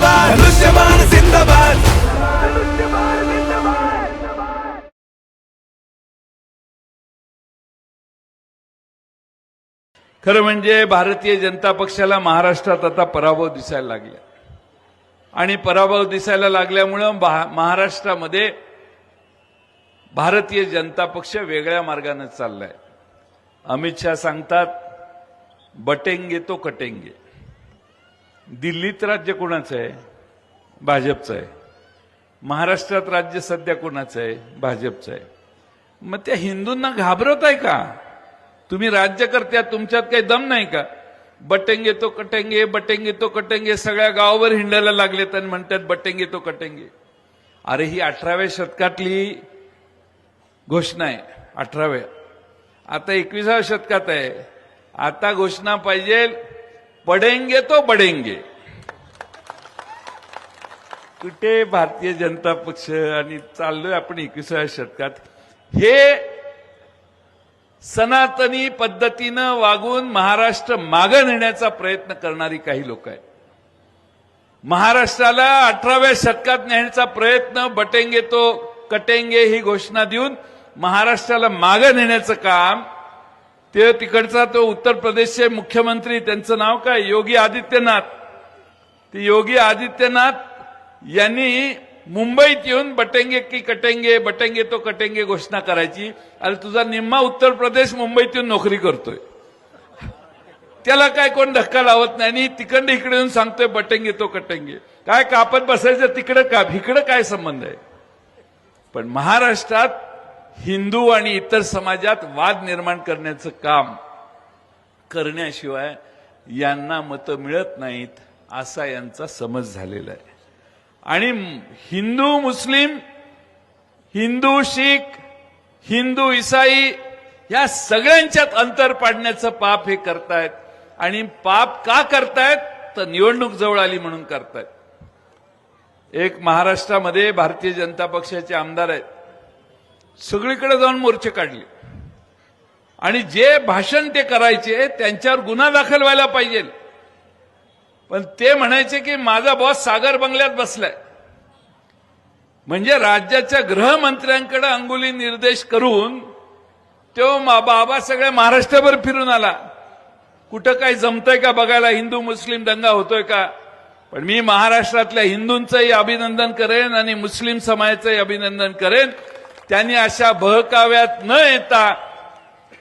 जिंदाबाद. धनुष्यबाण जिंदाबाद. खरं म्हणजे भारतीय जनता पक्षाला महाराष्ट्रात आता पराभव दिसायला लागला. आणि पराभव दिसायला लागल्यामुळं भा- महाराष्ट्रामध्ये भारतीय जनता पक्ष वेगळ्या मार्गाने चाललाय. अमित शहा सांगतात बटेंगे तो कटेंगे. दिल्लीत राज्य कोणाचं आहे? भाजपचं आहे. महाराष्ट्रात राज्य सध्या कोणाचं आहे? भाजपचं आहे. मग त्या हिंदूंना घाबरत आहे का? तुम्ही राज्यकर्त्या तुमच्यात काही दम नाही का? बटेंगे तो कटेंगे बटेंगे तो कटेंगे सगळ्या गावावर हिंडायला लागलेत आणि म्हणतात बटेंगे तो कटेंगे. अरे ही अठराव्या शतकातली घोषणा आहे अठराव्या. आता एकविसाव्या शतकात आहे. आता घोषणा पाहिजे पडेंगे तो बडेंगे. कुठे भारतीय जनता पक्ष आणि चाललोय आपण एकविसाव्या शतकात हे सनातनी पद्धतीनं वागून महाराष्ट्र मागे नेण्याचा प्रयत्न करणारी काही लोक आहेत. महाराष्ट्राला अठराव्या शतकात नेण्याचा प्रयत्न बटेंगे तो कटेंगे ही घोषणा देऊन महाराष्ट्राला मागं नेण्याचं काम ते तिकडचा तो उत्तर प्रदेशचे मुख्यमंत्री त्यांचं नाव काय? योगी आदित्यनाथ. ते योगी आदित्यनाथ यांनी मुंबईत येऊन बटेंगे की कटेंगे बटेंगे तो कटेंगे घोषणा करायची. आणि तुझा निम्मा उत्तर प्रदेश मुंबईत येऊन नोकरी करतोय. त्याला काय कोण धक्का लावत नाही? आणि तिकडे इकडे येऊन सांगतोय बटेंगे तो कटेंगे. काय कापत बसायचं? तिकडं का? इकडं काय संबंध आहे? पण महाराष्ट्रात हिंदू आणि इतर समाजात वाद निर्माण करण्याचं काम करण्याशिवाय यांना मतं मिळत नाहीत असा यांचा समज झालेला आहे. आणि हिंदू मुस्लिम हिंदू शीख हिंदू इसाई या सगळ्यांच्यात अंतर पाडण्याचं पाप हे करतायत. आणि पाप का करतायत? तर निवडणूक जवळ आली म्हणून करतायत. एक महाराष्ट्रामध्ये भारतीय जनता पक्षाचे आमदार आहेत. सगळीकडे जाऊन मोर्चे काढले. आणि जे भाषण ते करायचे त्यांच्यावर गुन्हा दाखल व्हायला पाहिजे. पण ते म्हणायचे की माझा बॉस सागर बंगल्यात बसलाय. म्हणजे राज्याच्या गृहमंत्र्यांकडे अंगुली निर्देश करून तो बाबा सगळ्या महाराष्ट्रभर फिरून आला. कुठं काय जमतंय का बघायला? हिंदू मुस्लिम दंगा होतोय का? पण मी महाराष्ट्रातल्या हिंदूंचंही अभिनंदन करेन आणि मुस्लिम समाजाचंही अभिनंदन करेन. त्यांनी अशा बहकाव्यात न येता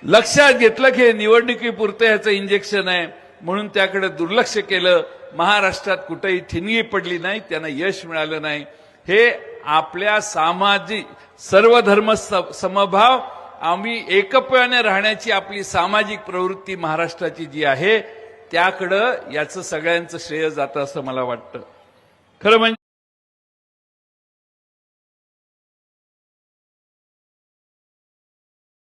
लक्षात घेतलं की हे निवडणुकीपुरतं ह्याचं इंजेक्शन आहे. म्हणून त्याकडे दुर्लक्ष केलं. महाराष्ट्रात कुठेही ठिणगी पडली नाही त्यांना यश मिळालं नाही. हे आपल्या सामाजिक सर्व धर्म समभाव आम्ही एकप्याने राहण्याची आपली सामाजिक प्रवृत्ती महाराष्ट्राची जी आहे त्याकडं याचं सगळ्यांचं श्रेय जातं असं मला वाटतं. खरं म्हणजे